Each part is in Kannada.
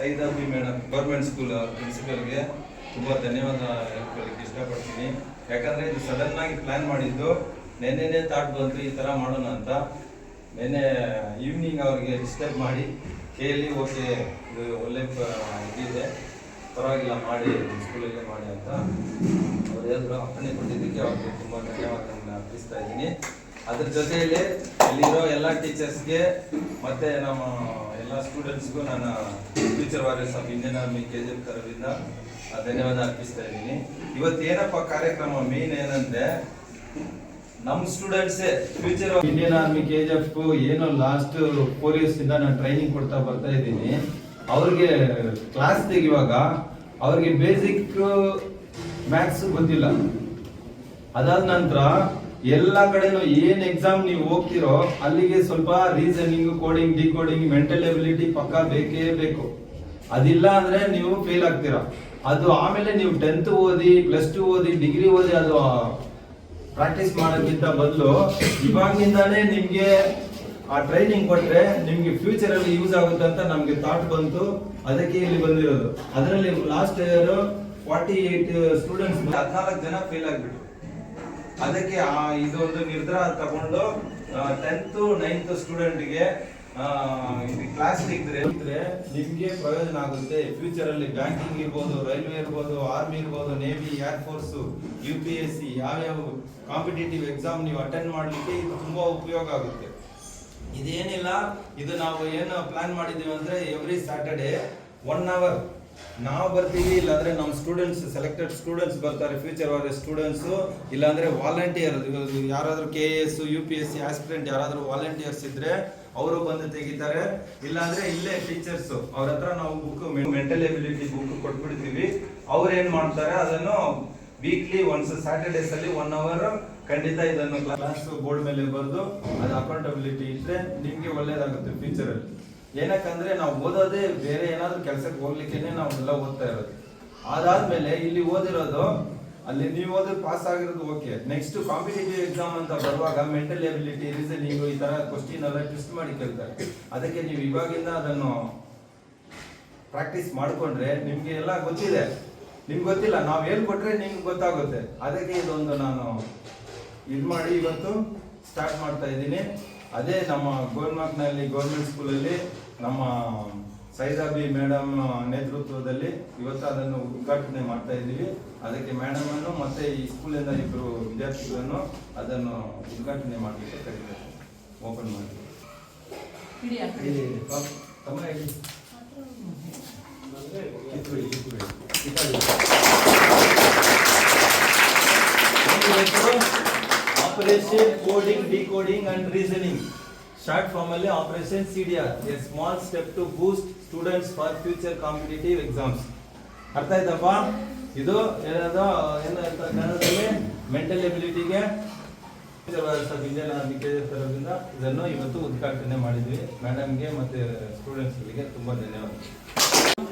ಸೈದಾಬಿ ಮೇಡಮ್ ಗೌರ್ಮೆಂಟ್ ಸ್ಕೂಲ್ ಪ್ರಿನ್ಸಿಪಲ್ಗೆ ತುಂಬ ಧನ್ಯವಾದ ಹೇಳ್ಕೊಳ್ಳಿಕ್ಕೆ ಇಷ್ಟಪಡ್ತೀನಿ. ಯಾಕಂದರೆ ಇದು ಸಡನ್ ಆಗಿ ಪ್ಲ್ಯಾನ್ ಮಾಡಿದ್ದು, ನೆನ್ನೆನೇ ಥಾಟ್ ಬಂತು ಈ ಥರ ಮಾಡೋಣ ಅಂತ. ನೆನ್ನೆ ಈವ್ನಿಂಗ್ ಅವ್ರಿಗೆ ಡಿಸ್ಟರ್ಬ್ ಮಾಡಿ, ಕೇಳಿ ಓಕೆ, ಇದು ಒಳ್ಳೆ ಇದಿದೆ. ಪರವಾಗಿಲ್ಲ, ಮಾಡಿ ಸ್ಕೂಲಲ್ಲೇ ಮಾಡಿ ಅಂತ. ಅವ್ರು ಹೇಳಿದ್ರು, ಅಪ್ಪಣೆ ಕೊಟ್ಟಿದ್ದಕ್ಕೆ ಅವ್ರಿಗೆ ತುಂಬ ಧನ್ಯವಾದಗಳನ್ನ ಅರ್ಪಿಸ್ತಾ ಇದ್ದೀನಿ. ಅದ್ರ ಜೊತೆಯಲ್ಲಿ ಇಲ್ಲಿರೋ ಎಲ್ಲ ಟೀಚರ್ಸ್ಗೆ ಮತ್ತೆ ನಮ್ಮ ಎಲ್ಲ ಸ್ಟೂಡೆಂಟ್ಸ್ಗೂ ನಾನು future warriors of Indian army K G ತರದಿಂದ ಧನ್ಯವಾದ ಅರ್ಪಿಸ್ತಾ ಇದ್ದೀನಿ. ಇವತ್ತು ಏನಪ್ಪ ಕಾರ್ಯಕ್ರಮ ಮೇನ್ ಏನಂದ್ರೆ ನಮ್ಮ ಸ್ಟೂಡೆಂಟ್ಸೇ future Indian army K G F ಏನು ಲಾಸ್ಟ್ ಫೋರ್ ಇಯರ್ಸ್ ಇಂದ ನಾನು ಟ್ರೈನಿಂಗ್ ಕೊಡ್ತಾ ಬರ್ತಾ ಇದ್ದೀನಿ. ಅವ್ರಿಗೆ ಕ್ಲಾಸ್ ತೆಗಿವಾಗ ಅವ್ರಿಗೆ ಬೇಸಿಕ್ ಮ್ಯಾಥ್ಸ್ ಗೊತ್ತಿಲ್ಲ. ಅದಾದ ನಂತರ ಎಲ್ಲ ಕಡೆನೂ ಏನ್ ಎಕ್ಸಾಮ್ ನೀವು ಹೋಗ್ತಿರೋ ಅಲ್ಲಿಗೆ ಸ್ವಲ್ಪ reasoning coding decoding mental ability ಪಕ್ಕ ಬೇಕೇ ಬೇಕು. ಅದಿಲ್ಲ ಅಂದ್ರೆ ನೀವು ಫೇಲ್ ಆಗ್ತೀರಾ. ಅದು ಆಮೇಲೆ ನೀವು ಟೆಂತ್ ಓದಿ ಪ್ಲಸ್ ಟು ಓದಿ ಡಿಗ್ರಿ ಓದಿ ಅದು ಪ್ರಾಕ್ಟೀಸ್ ಮಾಡೋಕ್ಕಿಂತ ಬದಲು ಇವಾಗಿಂದಾನೇ ನಿಮ್ಗೆ ಆ ಟ್ರೈನಿಂಗ್ ಕೊಟ್ರೆ ನಿಮ್ಗೆ ಫ್ಯೂಚರ್ ಅಲ್ಲಿ ಯೂಸ್ ಆಗುತ್ತೆ ಅಂತ ನಮ್ಗೆ ಥಾಟ್ ಬಂತು. ಅದಕ್ಕೆ ಇಲ್ಲಿ ಬಂದಿರೋದು. ಅದರಲ್ಲಿ last year forty eight students ಹದಿನಾಲ್ಕು ಜನ ಫೇಲ್ ಆಗ್ಬಿಟ್ರು. ಅದಕ್ಕೆ ಆ ಇದೊಂದು ನಿರ್ಧಾರ ತಗೊಂಡು ಟೆಂತ್ ನೈನ್ತ್ ಸ್ಟೂಡೆಂಟ್ಗೆ ಕ್ಲಾಸ್ ಇದ್ರೆ ನಿಮ್ಗೆ ಪ್ರಯೋಜನ ಆಗುತ್ತೆ. ಫ್ಯೂಚರ್ ಅಲ್ಲಿ ಬ್ಯಾಂಕಿಂಗ್ ಇರ್ಬೋದು ರೈಲ್ವೆ ಇರ್ಬೋದು ಆರ್ಮಿ ಇರ್ಬೋದು navy air force U P S C ಯಾವ್ಯಾವ ಕಾಂಪಿಟೇಟಿವ್ ಎಕ್ಸಾಮ್ ನೀವು ಅಟೆಂಡ್ ಮಾಡಲಿಕ್ಕೆ ಇದು ತುಂಬಾ ಉಪಯೋಗ ಆಗುತ್ತೆ. ಇದೇನಿಲ್ಲ, ಇದು ನಾವು ಏನು ಪ್ಲಾನ್ ಮಾಡಿದ್ದೀವಿ ಅಂದ್ರೆ ಎವ್ರಿ ಸ್ಯಾಟರ್ಡೆ ಒನ್ ಅವರ್ ನಾವು ಬರ್ತೀವಿ, ಇಲ್ಲಾಂದ್ರೆ ನಮ್ಮ ಸ್ಟೂಡೆಂಟ್ಸ್ ಸೆಲೆಕ್ಟೆಡ್ ಸ್ಟೂಡೆಂಟ್ಸ್ ಬರ್ತಾರೆ ಫ್ಯೂಚರ್ ಅವರ ಸ್ಟೂಡೆಂಟ್ಸ್ ಇಲ್ಲಾಂದ್ರೆ ವಾಲಂಟಿಯರ್ ಯಾರಾದ್ರೂ K S U P S C aspirant ಯಾರಾದ್ರೂ ವಾಲಂಟಿಯರ್ಸ್ ಇದ್ರೆ ಅವರು ಬಂದು ತೆಗಿತಾರೆ. ಇಲ್ಲಾಂದ್ರೆ ಇಲ್ಲೇ ಟೀಚರ್ಸ್ ಅವ್ರ ಹತ್ರ ನಾವು ಬುಕ್ ಮೆಂಟಲ್ ಎಬಿಲಿಟಿ ಬುಕ್ ಕೊಟ್ಬಿಡ್ತೀವಿ. ಅವ್ರು ಏನ್ ಮಾಡ್ತಾರೆ, ಅದನ್ನು ವೀಕ್ಲಿ ಒನ್ಸ್ ಸ್ಯಾಟರ್ಡೇಸ್ ಅಲ್ಲಿ ಒನ್ ಅವರ್ ಖಂಡಿತ ಇದನ್ನು ಕ್ಲಾಸ್ ಬೋರ್ಡ್ ಮೇಲೆ ಬರೆದು, ಅದು ಅಕೌಂಟಬಿಲಿಟಿ ಇದ್ರೆ ನಿಮಗೆ ಒಳ್ಳೇದಾಗುತ್ತೆ ಫ್ಯೂಚರ್ ಅಲ್ಲಿ. ಏನಕ್ಕಂದ್ರೆ ನಾವು ಓದೋದೇ ಬೇರೆ ಏನಾದ್ರು ಕೆಲಸಕ್ಕೆ ಹೋಗ್ಲಿಕ್ಕೆ ನಾವು ಎಲ್ಲ ಓದ್ತಾ ಇರೋದು. ಅದಾದ್ಮೇಲೆ ಇಲ್ಲಿ ಓದಿರೋದು, ಅಲ್ಲಿ ನೀವು ಓದಿ ಪಾಸ್ ಆಗಿರೋದು ಓಕೆ ನೆಕ್ಸ್ಟ್ ಕಾಂಪಿಟೇಟಿವ್ ಎಕ್ಸಾಮ್ ಅಂತ ಬರುವಾಗ ಮೆಂಟಲ್ ಎಬಿಲಿಟಿ ರೀಸನಿಂಗ್ ಈ ತರ ಕ್ವಶನ್ ಎಲ್ಲ ಟೆಸ್ಟ್ ಮಾಡಿ ಕೇಳ್ತಾರೆ. ಅದಕ್ಕೆ ನೀವು ಇವಾಗಿಂದ ಅದನ್ನು ಪ್ರಾಕ್ಟೀಸ್ ಮಾಡಿಕೊಂಡ್ರೆ ನಿಮ್ಗೆ ಎಲ್ಲ ಗೊತ್ತಿದೆ. ನಿಮ್ಗೆ ಗೊತ್ತಿಲ್ಲ, ನಾವು ಹೇಳ್ಕೊಟ್ರೆ ನಿಮ್ಗೆ ಗೊತ್ತಾಗುತ್ತೆ. ಅದಕ್ಕೆ ಇದೊಂದು ನಾನು ಇದು ಮಾಡಿ ಇವತ್ತು ಸ್ಟಾರ್ಟ್ ಮಾಡ್ತಾ ಇದ್ದೀನಿ. ಅದೇ ನಮ್ಮ ಗೋಲ್ಮಾರ್ಕ್ನಲ್ಲಿ ಗೌರ್ಮೆಂಟ್ ಸ್ಕೂಲಲ್ಲಿ ನಮ್ಮ ಸೈದಾಬಿ ಮೇಡಮ್ ನೇತೃತ್ವದಲ್ಲಿ ಇವತ್ತು ಅದನ್ನು ಉದ್ಘಾಟನೆ ಮಾಡ್ತಾ ಇದ್ದೀವಿ. ಅದಕ್ಕೆ ಮೇಡಮ್ ಅನ್ನು ಮತ್ತೆ ಈ ಸ್ಕೂಲಿಂದ ಇಬ್ಬರು ವಿದ್ಯಾರ್ಥಿಗಳನ್ನು ಅದನ್ನು ಉದ್ಘಾಟನೆ ಮಾಡಲಿಕ್ಕೆ ಕರೀತಾರೆ ಓಪನ್ ಮಾಡಿ. ತಮ್ಮ operation coding decoding and reasoning short form ಅಲ್ಲಿ operation CDR a small step to boost students for future competitive exams ಅರ್ಥ ಆಯ್ತಪ್ಪ? ಇದು ಏನದ, ಏನು ಕನ್ನಡದಲ್ಲಿ? ಮೆಂಟಲ್ ಎಬಿಲಿಟಿಗೆ ಇದನ್ನು ಇವತ್ತು ಉದ್ಘಾಟನೆ ಮಾಡಿದ್ವಿ. ಮೇಡಮ್ಗೆ ಮತ್ತೆ ಸ್ಟೂಡೆಂಟ್ಸ್ಗಳಿಗೆ ತುಂಬಾ ಧನ್ಯವಾದ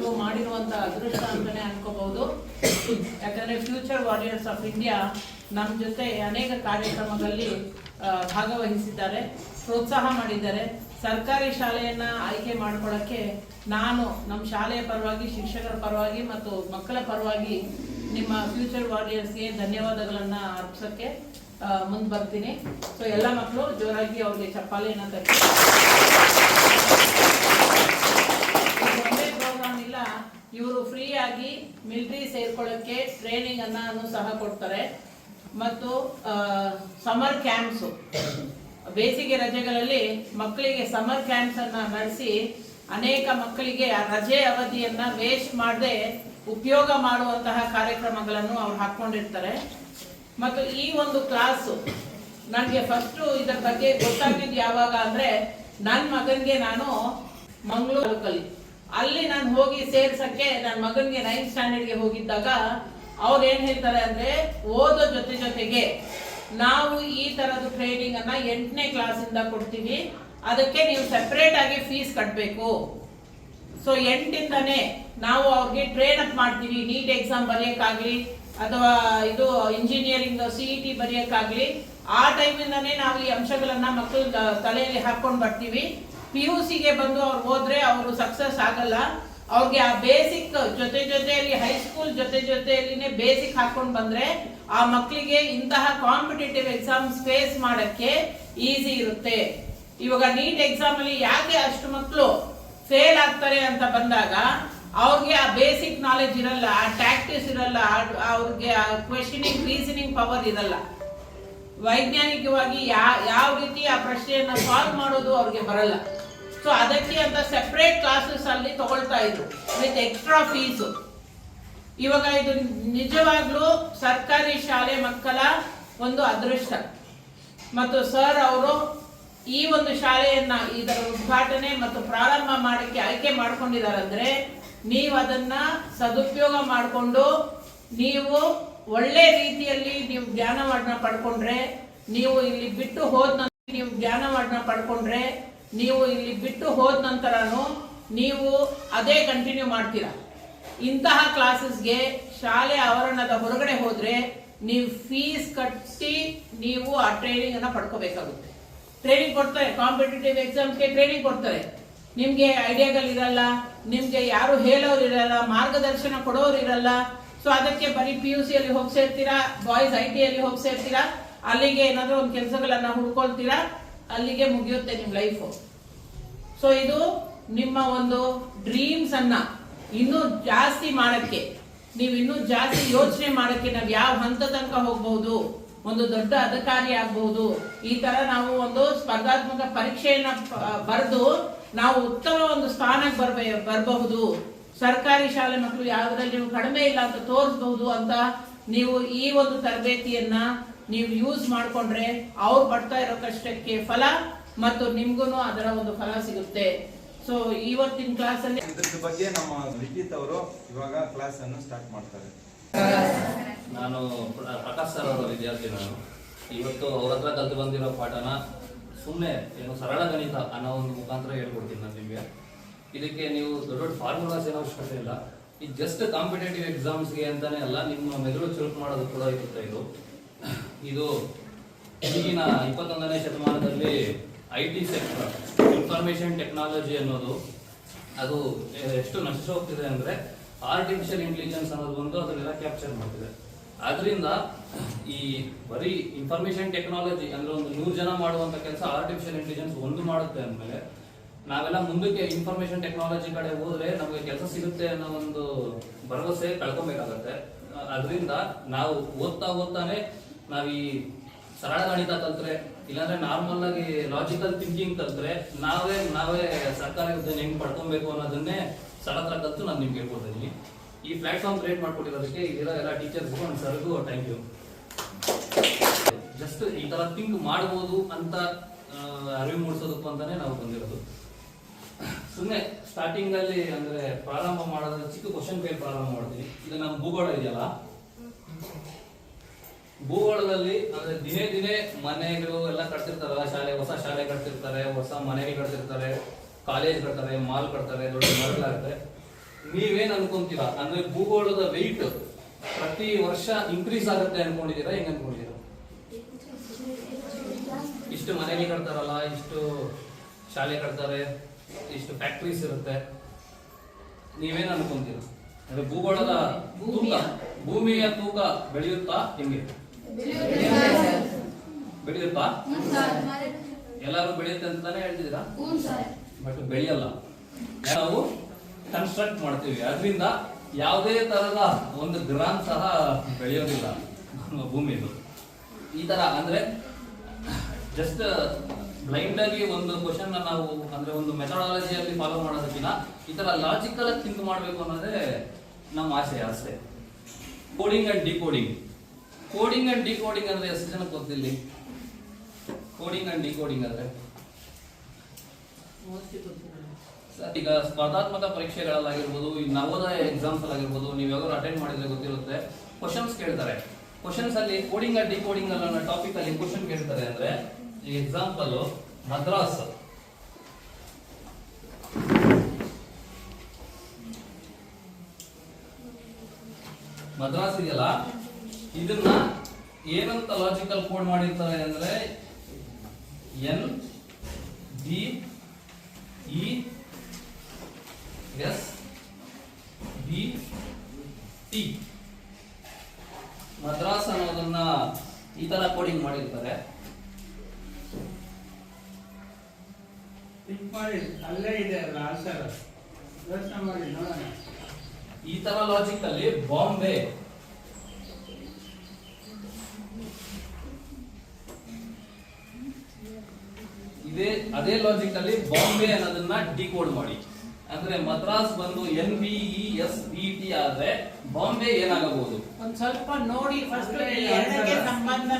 ಮಕ್ಕಳು ಮಾಡಿರುವಂತ ಅದೃಷ್ಟ ಅಂತಾನೆ ಅನ್ಕೋಬಹುದು. ಯಾಕಂದ್ರೆ ಫ್ಯೂಚರ್ ವಾರಿಯರ್ಸ್ ಆಫ್ ಇಂಡಿಯಾ ನಮ್ಮ ಜೊತೆ ಅನೇಕ ಕಾರ್ಯಕ್ರಮದಲ್ಲಿ ಭಾಗವಹಿಸಿದ್ದಾರೆ, ಪ್ರೋತ್ಸಾಹ ಮಾಡಿದ್ದಾರೆ. ಸರ್ಕಾರಿ ಶಾಲೆಯನ್ನ ಆಯ್ಕೆ ಮಾಡ್ಕೊಳ್ಳೋಕ್ಕೆ ನಾನು ನಮ್ಮ ಶಾಲೆಯ ಪರವಾಗಿ, ಶಿಕ್ಷಕರ ಪರವಾಗಿ ಮತ್ತು ಮಕ್ಕಳ ಪರವಾಗಿ ನಿಮ್ಮ ಫ್ಯೂಚರ್ ವಾರಿಯರ್ಸ್ಗೆ ಧನ್ಯವಾದಗಳನ್ನ ಅರ್ಪಿಸಕ್ಕೆ ಮುಂದೆ ಬರ್ತೀನಿ. ಸೊ ಎಲ್ಲ ಮಕ್ಕಳು ಜೋರಾಗಿ ಅವ್ರಿಗೆ ಚಪ್ಪಾಳೆಯನ್ನ ತಟ್ಟಿ ಇದು ಒಂದೇ ಪ್ರೋಗ್ರಾಮ್ ಇಲ್ಲ ಫ್ರೀ ಮಿಲಿಟರಿ ಸೇರ್ಕೊಳ್ಳೋಕ್ಕೆ ಟ್ರೈನಿಂಗ್ ಅನ್ನು ಸಹ ಕೊಡ್ತಾರೆ. ಮತ್ತು ಸಮರ್ ಕ್ಯಾಂಪ್ಸು ಬೇಸಿಗೆ ರಜೆಗಳಲ್ಲಿ ಮಕ್ಕಳಿಗೆ ಸಮರ್ ಕ್ಯಾಂಪ್ಸ್ ಅನ್ನ ನಡೆಸಿ ಅನೇಕ ಮಕ್ಕಳಿಗೆ ಆ ರಜೆ ಅವಧಿಯನ್ನು ವೇಸ್ಟ್ ಮಾಡದೆ ಉಪಯೋಗ ಮಾಡುವಂತಹ ಕಾರ್ಯಕ್ರಮಗಳನ್ನು ಅವ್ರು ಹಾಕೊಂಡಿರ್ತಾರೆ ಮತ್ತು ಈ ಒಂದು ಕ್ಲಾಸು ನನಗೆ ಫಸ್ಟು ಇದರ ಬಗ್ಗೆ ಗೊತ್ತಾಗಿದ್ದು ಯಾವಾಗ ಅಂದರೆ ನನ್ನ ಮಗನಿಗೆ ನಾನು ಮಂಗಳೂರು ತಾಲೂಕಲ್ಲಿ ಅಲ್ಲಿ ನಾನು ಹೋಗಿ ಸೇರ್ಸಕ್ಕೆ ನನ್ನ ಮಗನಿಗೆ ನೈನ್ತ್ ಸ್ಟ್ಯಾಂಡರ್ಡ್ಗೆ ಹೋಗಿದ್ದಾಗ ಅವ್ರು ಏನ್ ಹೇಳ್ತಾರೆ ಅಂದ್ರೆ, ಓದೋ ಜೊತೆ ಜೊತೆಗೆ ನಾವು ಈ ತರದ ಟ್ರೈನಿಂಗ್ ಅನ್ನ ಎಂಟನೇ ಕ್ಲಾಸಿಂದ ಕೊಡ್ತೀವಿ. ಅದಕ್ಕೆ ನೀವು ಸೆಪರೇಟ್ ಆಗಿ ಫೀಸ್ ಕಟ್ಟಬೇಕು ಸೊ ಎಂಟಿಂದನೇ ನಾವು ಅವ್ರಿಗೆ ಟ್ರೈನ್ ಅಪ್ ಮಾಡ್ತೀವಿ. ನೀಟ್ ಎಕ್ಸಾಮ್ ಬರೆಯಕ್ಕಾಗ್ಲಿ ಅಥವಾ ಇದು ಇಂಜಿನಿಯರಿಂಗ್ ಸಿ ಇ ಟಿ ಬರೆಯಕ್ಕಾಗ್ಲಿ. ಆ ಟೈಮಿಂದನೇ ನಾವು ಈ ಅಂಶಗಳನ್ನ ಮಕ್ಕಳ ತಲೆಯಲ್ಲಿ ಹಾಕೊಂಡು ಬರ್ತೀವಿ. ಪಿ ಯು ಸಿಗೆ ಬಂದು ಅವ್ರು ಹೋದ್ರೆ ಅವರು ಸಕ್ಸಸ್ ಆಗಲ್ಲ. ಅವ್ರಿಗೆ ಆ ಬೇಸಿಕ್ ಜೊತೆ ಜೊತೆಯಲ್ಲಿ ಹೈಸ್ಕೂಲ್ ಜೊತೆ ಜೊತೆಯಲ್ಲಿನೇ ಬೇಸಿಕ್ ಹಾಕೊಂಡು ಬಂದ್ರೆ ಆ ಮಕ್ಕಳಿಗೆ ಇಂತಹ ಕಾಂಪಿಟೇಟಿವ್ ಎಕ್ಸಾಮ್ಸ್ ಫೇಸ್ ಮಾಡಕ್ಕೆ ಈಸಿ ಇರುತ್ತೆ. ಇವಾಗ ನೀಟ್ ಎಕ್ಸಾಮ್ ಅಲ್ಲಿ ಯಾಕೆ ಅಷ್ಟು ಮಕ್ಕಳು ಫೇಲ್ ಆಗ್ತಾರೆ ಅಂತ ಬಂದಾಗ ಅವ್ರಿಗೆ ಆ ಬೇಸಿಕ್ ನಾಲೆಜ್ ಇರಲ್ಲ, ಆ ಟ್ಯಾಕ್ಟಿಸ್ ಇರಲ್ಲ ಅವ್ರಿಗೆ ಆ ಕ್ವೆಶನಿಂಗ್ ರೀಸನಿಂಗ್ ಪವರ್ ಇರಲ್ಲ. ವೈಜ್ಞಾನಿಕವಾಗಿ ಯಾ, ಯಾವ ರೀತಿ ಆ ಪ್ರಶ್ನೆಯನ್ನು ಸಾಲ್ವ್ ಮಾಡೋದು ಅವ್ರಿಗೆ ಬರಲ್ಲ. ಸೊ ಅದಕ್ಕೆ ಅಂತ ಸೆಪ್ರೇಟ್ ಕ್ಲಾಸಸ್ ಅಲ್ಲಿ ತಗೊಳ್ತಾ ಇದ್ರು ವಿತ್ ಎಕ್ಸ್ಟ್ರಾ ಫೀಸು ಇವಾಗ ಇದು ನಿಜವಾಗ್ಲೂ ಸರ್ಕಾರಿ ಶಾಲೆ ಮಕ್ಕಳ ಒಂದು ಅದೃಷ್ಟ. ಮತ್ತು ಸರ್ ಅವರು ಈ ಒಂದು ಶಾಲೆಯನ್ನ ಇದರ ಉದ್ಘಾಟನೆ ಮತ್ತು ಪ್ರಾರಂಭ ಮಾಡಕ್ಕೆ ಆಯ್ಕೆ ಮಾಡ್ಕೊಂಡಿದಾರಂದ್ರೆ ನೀವು ಅದನ್ನ ಸದುಪಯೋಗ ಮಾಡಿಕೊಂಡು, ನೀವು ಒಳ್ಳೆ ರೀತಿಯಲ್ಲಿ ನೀವು ಜ್ಞಾನವನ್ನ ಪಡ್ಕೊಂಡ್ರೆ, ನೀವು ಇಲ್ಲಿ ಬಿಟ್ಟು ಹೋದ ನಂತರ ನೀವು ಜ್ಞಾನವನ್ನ ಪಡ್ಕೊಂಡ್ರೆ, ನೀವು ಇಲ್ಲಿ ಬಿಟ್ಟು ಹೋದ ನಂತರನು ನೀವು ಅದೇ ಕಂಟಿನ್ಯೂ ಮಾಡ್ತೀರಾ. ಇಂತಹ ಕ್ಲಾಸಸ್ಗೆ ಶಾಲೆ ಆವರಣದ ಹೊರಗಡೆ ಹೋದ್ರೆ ನೀವು ಫೀಸ್ ಕಟ್ಟಿ ನೀವು ಆ ಟ್ರೈನಿಂಗ್ ಅನ್ನ ಪಡ್ಕೋಬೇಕಾಗುತ್ತೆ. ಟ್ರೈನಿಂಗ್ ಕೊಡ್ತಾರೆ ಕಾಂಪಿಟೇಟಿವ್ ಎಕ್ಸಾಮ್ಸ್ಗೆ ಟ್ರೈನಿಂಗ್ ಕೊಡ್ತಾರೆ. ನಿಮ್ಗೆ ಐಡಿಯಾಗಳು ಇರಲ್ಲ ನಿಮ್ಗೆ ಯಾರು ಹೇಳೋರು ಇರಲ್ಲ ಮಾರ್ಗದರ್ಶನ ಕೊಡೋರು ಇರಲ್ಲ ಸೊ ಅದಕ್ಕೆ ಬರೀ ಪಿ ಯು ಸಿಯಲ್ಲಿ ಹೋಗಿ ಸೇರ್ತೀರಾ? ಬಾಯ್ಸ್ ಐ ಟಿ ಅಲ್ಲಿ ಹೋಗಿ ಸೇರ್ತೀರಾ? ಅಲ್ಲಿಗೆ ಏನಾದ್ರೂ ಒಂದು ಕೆಲಸಗಳನ್ನ ಹುಡ್ಕೊಳ್ತೀರಾ? ಅಲ್ಲಿಗೆ ಮುಗಿಯುತ್ತೆ ನಿಮ್ ಲೈಫು ಸೊ ಇದು ನಿಮ್ಮ ಒಂದು ಡ್ರೀಮ್ಸ್ ಅನ್ನ ಇನ್ನೂ ಜಾಸ್ತಿ ಮಾಡಕ್ಕೆ, ನೀವು ಇನ್ನೂ ಜಾಸ್ತಿ ಯೋಚನೆ ಮಾಡಕ್ಕೆ ನಾವು ಯಾವ ಹಂತ ತನಕ ಹೋಗ್ಬಹುದು ಒಂದು ದೊಡ್ಡ ಅಧಿಕಾರಿ ಆಗ್ಬಹುದು ಈ ತರ ನಾವು ಒಂದು ಸ್ಪರ್ಧಾತ್ಮಕ ಪರೀಕ್ಷೆಯನ್ನ ಬರೆದು ನಾವು ಉತ್ತಮ ಒಂದು ಸ್ಥಾನಕ್ಕೆ ಬರ್ಬೇ, ಬರಬಹುದು. ಸರ್ಕಾರಿ ಶಾಲೆ ಮಕ್ಕಳು ಯಾವ್ದ್ರಲ್ಲಿ ನೀವು ಕಡಿಮೆ ಇಲ್ಲ ಅಂತ ತೋರಿಸಬಹುದು ಅಂತ ನೀವು ಈ ಒಂದು ತರಬೇತಿಯನ್ನ ನೀವು ಯೂಸ್ ಮಾಡ್ಕೊಂಡ್ರೆ ಅವ್ರು ಪಡ್ತಾ ಇರೋ ಕಷ್ಟಕ್ಕೆ ಫಲ ಮತ್ತು ನಿಮ್ಗೂ ಅದರ ಒಂದು ಫಲ ಸಿಗುತ್ತೆ. ಸೊ ಇವತ್ತಿನ ಕ್ಲಾಸ್ ಅಲ್ಲಿ ಇದ್ರ ಬಗ್ಗೆ ನಮ್ಮ ಲಿಖಿತ್ ಅವರು ಇವಾಗ ಕ್ಲಾಸ್ ಅನ್ನು ಸ್ಟಾರ್ಟ್ ಮಾಡ್ತಾರೆ. ನಾನು ಪ್ರ- ಪ್ರಕಾಶ್ ಸರ್ ಅವರ ವಿದ್ಯಾರ್ಥಿ ನಾನು. ಇವತ್ತು ಅವ್ರ ಹತ್ರ ಕಲ್ತು ಬಂದಿರೋ ಪಾಠನ ಸುಮ್ಮನೆ ಏನು ಸರಳ ಗಣಿತ ಅನ್ನೋ ಒಂದು ಮುಖಾಂತರ ಹೇಳ್ಕೊಡ್ತೀನಿ ನಾನು ನಿಮಗೆ. ಇದಕ್ಕೆ ನೀವು ದೊಡ್ಡ ದೊಡ್ಡ ಫಾರ್ಮುಲಾಸ್ ಏನೋ ಅವಶ್ಯಕತೆ ಇಲ್ಲ. ಇದು ಜಸ್ಟ್ ಕಾಂಪಿಟೇಟಿವ್ ಎಕ್ಸಾಮ್ಸ್ಗೆ ಅಂತಾನೆ ಅಲ್ಲ, ನಿಮ್ಮ ಮೆದುಳು ಚುರುಕು ಮಾಡೋದು ಕೂಡ ಇರುತ್ತೆ ಇದು. ಇದು ಈಗಿನ ಇಪ್ಪತ್ತೊಂದನೇ ಶತಮಾನದಲ್ಲಿ I T sector information technology ಅನ್ನೋದು, ಅದು ಎಷ್ಟು ನಷ್ಟ ಹೋಗ್ತಿದೆ ಅಂದ್ರೆ ಆರ್ಟಿಫಿಷಿಯಲ್ ಇಂಟೆಲಿಜೆನ್ಸ್ ಅನ್ನೋದು ಬಂದು ಅದನ್ನೆಲ್ಲ ಕ್ಯಾಪ್ಚರ್ ಮಾಡ್ತಿದೆ. ಆದ್ರಿಂದ ಈ ಬರೀ ಇನ್ಫಾರ್ಮೇಶನ್ ಟೆಕ್ನಾಲಜಿ ಅಂದ್ರೆ ಒಂದು ನೂರು ಜನ ಮಾಡುವಂತ ಕೆಲಸ ಆರ್ಟಿಫಿಷಿಯಲ್ ಇಂಟೆಲಿಜೆನ್ಸ್ ಒಂದು ಮಾಡುತ್ತೆ ಅಂದ್ಮೇಲೆ ನಾವೆಲ್ಲ ಮುಂದಕ್ಕೆ ಇನ್ಫಾರ್ಮೇಶನ್ ಟೆಕ್ನಾಲಜಿ ಕಡೆ ಹೋದ್ರೆ ನಮಗೆ ಕೆಲಸ ಸಿಗುತ್ತೆ ಅನ್ನೋ ಒಂದು ಭರವಸೆ ಕಳ್ಕೊಬೇಕಾಗತ್ತೆ. ಅದರಿಂದ ನಾವು ಓದ್ತಾ ಓದ್ತಾನೆ ನಾವು ಈ ಸರಳ ಗಣಿತ ಕಲ್ತ್ರೆ, ಇಲ್ಲಾಂದ್ರೆ ನಾರ್ಮಲ್ ಆಗಿ ಲಾಜಿಕಲ್ ಥಿಂಕಿಂಗ್ ಕಲ್ತ್ರೆ ನಾವೇ ನಾವೇ ಸರ್ಕಾರ ಹುದ್ದೆ ಹೆಂಗ್ ಪಡ್ಕೊಬೇಕು ಅನ್ನೋದನ್ನೇ ಸರಳ ಹತ್ರ ನಾನು ನಿಮ್ಗೆ ಹೇಳ್ಕೊಡ್ತೀನಿ ಈ ಪ್ಲಾಟ್ಫಾರ್ಮ್ ಕ್ರಿಯೇಟ್ ಮಾಡ್ಕೊಟ್ಟಿರೋದಕ್ಕೆ ಇರೋ ಎಲ್ಲ ಟೀಚರ್ಸ್ಗೂ ಒಂದು ಸರ್ಗೂ ಥ್ಯಾಂಕ್ ಯು ಜಸ್ಟ್ ಈ ತರ ಥಿಂಕ್ ಮಾಡ್ಬೋದು ಅಂತ ಅರಿವು ಮೂಡಿಸೋದಕ್ಕೂ ಅಂತಾನೆ ನಾವು ಬಂದಿರೋದು. ಸುಮ್ಮನೆ ಸ್ಟಾರ್ಟಿಂಗ್ ಅಲ್ಲಿ ಅಂದ್ರೆ ಪ್ರಾರಂಭ ಮಾಡೋದ್ರೆ ಚಿಕ್ಕ ಕ್ವಶನ್ ಪೇಪರ್ ಪ್ರಾರಂಭ ಮಾಡ್ತೀನಿ ಇದು ನಮ್ಮ ಭೂಗೋಳ ಇದೆಯಲ್ಲ? ಭೂಗೋಳದಲ್ಲಿ ಅಂದ್ರೆ ದಿನೇ ದಿನೇ ಮನೆಗಳು ಎಲ್ಲ ಕಟ್ತಿರ್ತಾರಲ್ಲ, ಶಾಲೆ, ಹೊಸ ಶಾಲೆ ಕಟ್ತಿರ್ತಾರೆ, ಹೊಸ ಮನೆಗಳು ಕಟ್ತಿರ್ತಾರೆ ಕಾಲೇಜ್ ಕಟ್ತಾರೆ ಮಾಲ್ ಕಟ್ತಾರೆ, ದೊಡ್ಡ ಮರಗಳಾಗುತ್ತೆ ನೀವೇನ್ ಅನ್ಕೊಂತೀರಾ? ಅಂದ್ರೆ ಭೂಗೋಳದ ವೆಯ್ಟ್ ಪ್ರತಿ ವರ್ಷ ಇನ್ಕ್ರೀಸ್ ಆಗುತ್ತೆ ಅನ್ಕೊಂಡಿದೀರಾ ಹೆಂಗ್ ಅನ್ಕೊಂಡಿದೀರಾ ಇಷ್ಟು ಮನೆಗಳು ಕಟ್ತಾರಲ್ಲ, ಇಷ್ಟು ಶಾಲೆ ಕಟ್ತಾರೆ. ಇಷ್ಟು ಫ್ಯಾಕ್ಟ್ರೀಸ್ ಇರುತ್ತೆ. ನೀವೇನು ಅನ್ಕೊಂತೀರ? ಅಂದ್ರೆ ಭೂಗೋಳದ ತೂಕ ಭೂಮಿಯ ತೂಕ ಬೆಳೆಯುತ್ತಾ ಹೆಂಗೆ? ಬೆಳೆಯುತ್ತಾ? ಎಲ್ಲಾರು ಬೆಳೆಯುತ್ತೆ ಅಂತಾನೆ ಹೇಳ್ತಿದ್ದೀರಾ? ಬಟ್ ಬೆಳೆಯಲ್ಲ. ನಾವು ಕನ್ಸ್ಟ್ರಕ್ಟ್ ಮಾಡ್ತೀವಿ. ಅದರಿಂದ ಯಾವುದೇ ತರದ ಒಂದು ಗ್ರಾಮ್ ಸಹ ಬೆಳೆಯೋದಿಲ್ಲ ಭೂಮಿಯಲ್ಲಿ. ಈ ತರ ಅಂದ್ರೆ ಜಸ್ಟ್ ಬ್ಲೈಂಡ್ ಆಗಿ ಒಂದು ಕ್ವಶನ್ ನಾವು ಅಂದ್ರೆ ಒಂದು ಮೆಥಡಾಲಜಿಯಲ್ಲಿ ಫಾಲೋ ಮಾಡೋದಕ್ಕಿಂತ ಈ ತರ ಲಾಜಿಕಲ್ ಥಿಂಕ್ ಮಾಡಬೇಕು ಅನ್ನೋದೇ ನಮ್ಮ ಆಸೆ ಆಸೆ. Coding and decoding coding and decoding ಅಂದ್ರೆ ಎಷ್ಟು ಜನಕ್ಕೆ ಗೊತ್ತಿಲ್ಲ? ಕೋಡಿಂಗ್ ಅಂಡ್ ಡಿಕೋಡಿಂಗ್ ಅಂದ್ರೆ? ಸರ್, ಈಗ ಸ್ಪರ್ಧಾತ್ಮಕ ಪರೀಕ್ಷೆಗಳಲ್ಲಾಗಿರ್ಬೋದು ಈ ನವೋದಯ ಎಕ್ಸಾಮ್ಸ್ ಆಗಿರ್ಬೋದು ನೀವು ಯಾವಾಗಲೂ ಅಟೆಂಡ್ ಮಾಡಿದ್ರೆ ಗೊತ್ತಿರುತ್ತೆ. ಕ್ವಶನ್ಸ್ ಕೇಳ್ತಾರೆ. ಕ್ವಶನ್ಸ್ ಅಲ್ಲಿ ಕೋಡಿಂಗ್ ಅಂಡ್ ಡಿಕೋಡಿಂಗ್ ಅನ್ನೋ ಟಾಪಿಕ್ ಅಲ್ಲಿ ಕ್ವಶನ್ ಕೇಳ್ತಾರೆ ಅಂದ್ರೆ ಎಕ್ಸಾಂಪಲ್ ಮದ್ರಾಸ್ ಮದ್ರಾಸ್. ಇದೆಯಲ್ಲ ಇದನ್ನ ಏನಂತ ಲಾಜಿಕಲ್ ಕೋಡ್ ಮಾಡಿರ್ತಾರೆ ಅಂದ್ರೆ ಎನ್ ಬಿ ಇ ಎಸ್ ಈ ತರ ಕೋಡಿಂಗ್ ಮಾಡಿರ್ತಾರೆ ಟಿಕ್ ಮಾಡಿ ಅಲ್ಲೇ ಇದೆ ಅಲ್ಲ ಆನ್ಸರ್ ಯೋಚನೆ ಮಾಡಿ ನೋಡೋಣ. ಈ ತರ ಲಾಜಿಕ್ ಅಲ್ಲಿ ಬಾಂಬೆ ಇದೇ ಅದೇ ಲಾಜಿಕ್ ಅಲ್ಲಿ ಬಾಂಬೆ ಅನ್ನೋದನ್ನ ಡಿಕೋಡ್ ಮಾಡಿ. ಅಂದ್ರೆ ಮದ್ರಾಸ್ ಬಂದು N B E S B T ಆದ್ರೆ ಬಾಂಬೆ ಏನಾಗಬಹುದು? ಒಂದ್ ಸ್ವಲ್ಪ ನೋಡಿ ಫಸ್ಟ್ ಸಂಬಂಧ